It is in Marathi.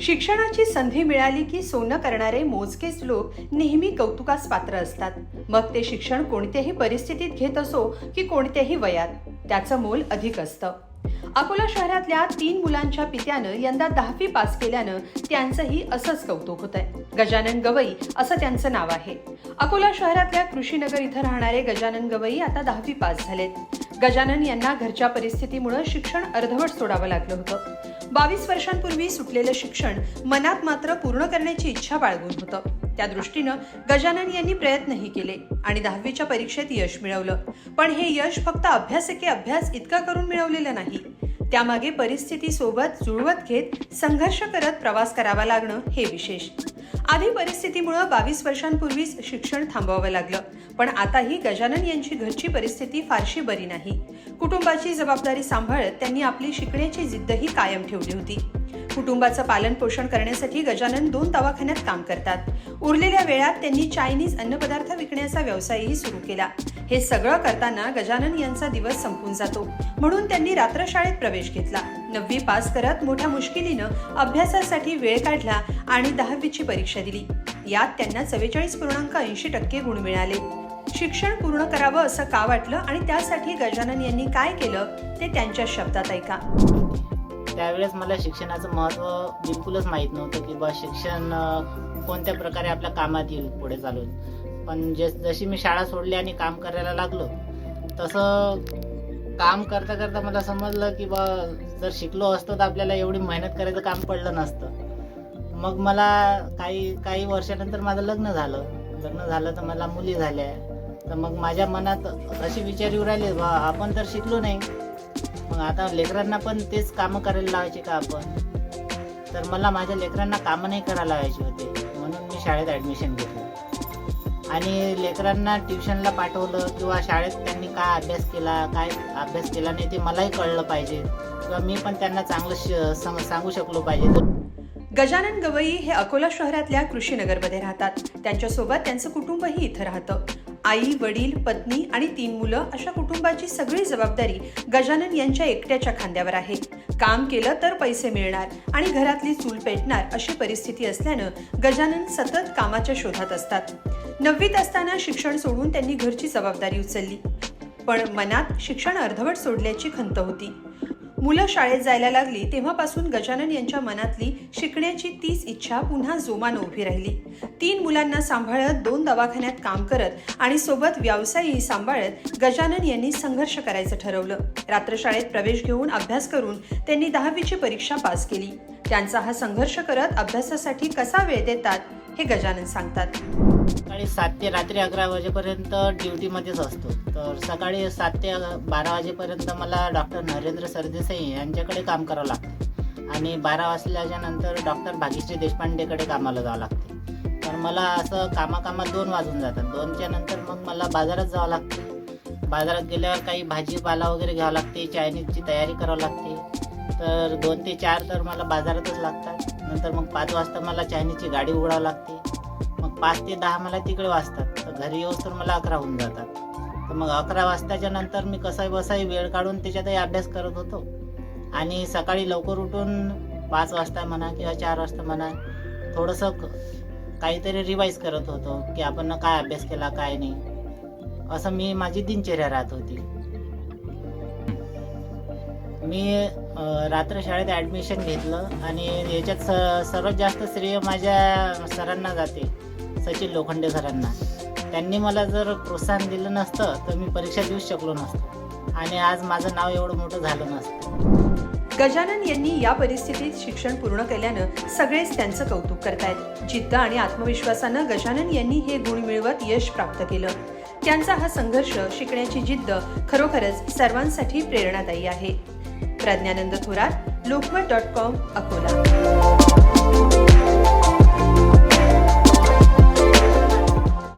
शिक्षणाची संधी मिळाली की सोनं करणारे मोजकेच लोक नेहमी कौतुकास पात्र असतात. मग ते शिक्षण कोणत्याही परिस्थितीत घेत असो की कोणत्याही वयात. त्याचं मोल अधिक असतं. अकोला शहरातल्या तीन मुलांच्या पित्यानं यंदा दहावी पास केल्यानं त्यांचंही असंच कौतुक होत आहे गजानन गवई असं त्यांचं नाव आहे. अकोला शहरातल्या कृषीनगर इथं राहणारे गजानन गवई आता दहावी पास झालेत. गजानन यांना घरच्या परिस्थितीमुळे शिक्षण अर्धवट सोडावं लागलं होतं. बावीस वर्षांपूर्वी सुटलेलं शिक्षण मनात मात्र पूर्ण करण्याची इच्छा बाळगून होतं. त्या दृष्टीनं गजानन यांनी प्रयत्नही केले आणि दहावीच्या परीक्षेत यश मिळवलं. पण हे यश फक्त अभ्यासके अभ्यास इतका करून मिळवलेलं नाही. त्यामागे परिस्थिती सोबत जुळवत घेत संघर्ष करत प्रवास करावा लागणं हे विशेष. आधी परिस्थितीमुळं बावीस वर्षांपूर्वीच शिक्षण थांबवावं लागलं. पण आताही गजानन यांची घरची परिस्थिती फारशी बरी नाही. कुटुंबाची जबाबदारी सांभाळत त्यांनी आपली शिकण्याची जिद्दही कायम ठेवली होती. कुटुंबाचं पालन पोषण करण्यासाठी गजानन दोन दवाखान्यात काम करतात. उरलेल्या वेळात त्यांनी चायनीज अन्नपदार्थ विकण्याचा व्यवसायही सुरू केला. हे सगळं करताना गजानन यांचा दिवस संपून जातो. म्हणून त्यांनी रात्रशाळेत प्रवेश घेतला. नववी पास करत मोठ्या मुश्किलीनं अभ्यासासाठी वेळ काढला आणि दहावीची परीक्षा दिली. यात त्यांना चव्वेचाळीस पूर्णांक ऐंशी टक्के गुण मिळाले. शिक्षण पूर्ण करावं असं का वाटलं आणि त्यासाठी गजानन यांनी काय केलं ते त्यांच्या शब्दात ऐका. त्यावेळेस मला शिक्षणाचं महत्त्व बिलकुलच माहीत नव्हतं की बा शिक्षण कोणत्या प्रकारे आपल्या कामात येईल पुढे चालून. पण जे जशी मी शाळा सोडली आणि काम करायला लागलो तसं काम करता करता मला समजलं की बा जर शिकलो असतो तर आपल्याला एवढी मेहनत करायचं काम पडलं नसतं. मग मला काही काही वर्षानंतर माझं लग्न झालं. लग्न झालं तर मला मुली झाल्या. तर मग माझ्या मनात असे विचार येऊ राहिले बा आपण तर शिकलो नाही. मग आता लेकरांना पण तेच कामं करायला लावायचे का आपण? तर मला माझ्या लेकरांना कामं नाही करायला लावायचे होते म्हणून मी शाळेत ॲडमिशन घेतलं. आणि लेकरांना ट्युशनला पाठवलं किंवा शाळेत त्यांनी काय अभ्यास केला काय अभ्यास केला नाही ते मलाही कळलं पाहिजे किंवा मी पण त्यांना चांगलं श- सांगू शकलो पाहिजे. गजानन गवई हे अकोला शहरातल्या कृषीनगरमध्ये राहतात. त्यांच्यासोबत त्यांचं कुटुंबही इथं राहतं. आई वडील पत्नी आणि तीन मुलं अशा कुटुंबाची सगळी जबाबदारी गजानन यांच्या एकट्याच्या खांद्यावर आहे. काम केलं तर पैसे मिळणार आणि घरातली चूल पेटणार अशी परिस्थिती असल्यानं गजानन सतत कामाच्या शोधात असतात. नववीत असताना शिक्षण सोडून त्यांनी घरची जबाबदारी उचलली. पण मनात शिक्षण अर्धवट सोडल्याची खंत होती. मुलं शाळेत जायला लागली तेव्हापासून गजानन यांच्या मनातली शिकण्याची तीच इच्छा पुन्हा जोमानं उभी राहिली. तीन मुलांना सांभाळत दोन दवाखान्यात काम करत आणि सोबत व्यवसायही सांभाळत गजानन यांनी संघर्ष करायचं ठरवलं. रात्रशाळेत प्रवेश घेऊन अभ्यास करून त्यांनी दहावीची परीक्षा पास केली. त्यांचा हा संघर्ष करत अभ्यासासाठी कसा वेळ देतात हे गजानन सांगतात. सकाळी सात ते रात्री अकरा वाजेपर्यंत ड्युटीमध्येच असतो. तर सकाळी सात ते बारा वाजेपर्यंत मला डॉक्टर नरेंद्र सरदेसाई यांच्याकडे काम करावं लागतं. आणि बारा वाजल्याच्या नंतर डॉक्टर भाग्यश्री देशपांडेकडे कामाला जावं लागते. तर मला असं कामाकामात दोन वाजून जातात. दोनच्या नंतर मग मला बाजारात जावं लागते. बाजारात गेल्यावर काही भाजीपाला वगैरे घ्यावं लागते चायनीजची तयारी करावं लागते. तर दोन ते चार तर मला बाजारातच लागतात. नंतर मग पाच वाजता मला चायनीजची गाडी उघडावं लागते. पाच ते दहा मला तिकडे वाजतात तर घरी येऊस तर मला अकरा होऊन जातात. तर मग अकरा वाजताच्या नंतर मी कसाही बसाही वेळ काढून त्याच्यातही अभ्यास करत होतो. आणि सकाळी लवकर उठून पाच वाजता म्हणा किंवा चार वाजता म्हणा थोडंसं काहीतरी रिवाईज करत होतो की आपण काय अभ्यास केला काय नाही. असं मी माझी दिनचर्या राहत होती. मी रात्र शाळेत ॲडमिशन घेतलं आणि याच्यात स सर्वात जास्त श्रेय माझ्या सरांना जाते सचिन लोखंडे सरांना. त्यांनी मला जर प्रोत्साहन दिलं नसतं तर मी परीक्षा देऊच शकलो नसतो. आणि आज माझं नाव एवढं मोठं झालं नसतं. गजानन यांनी या परिस्थितीत शिक्षण पूर्ण केल्यानं सगळेच त्यांचं कौतुक करतायत. जिद्द आणि आत्मविश्वासानं गजानन यांनी हे गुण मिळवत यश प्राप्त केलं. त्यांचा हा संघर्ष शिकण्याची जिद्द खरोखरच सर्वांसाठी प्रेरणादायी आहे. Pragyanand Thorat Lokmat dot com Akola.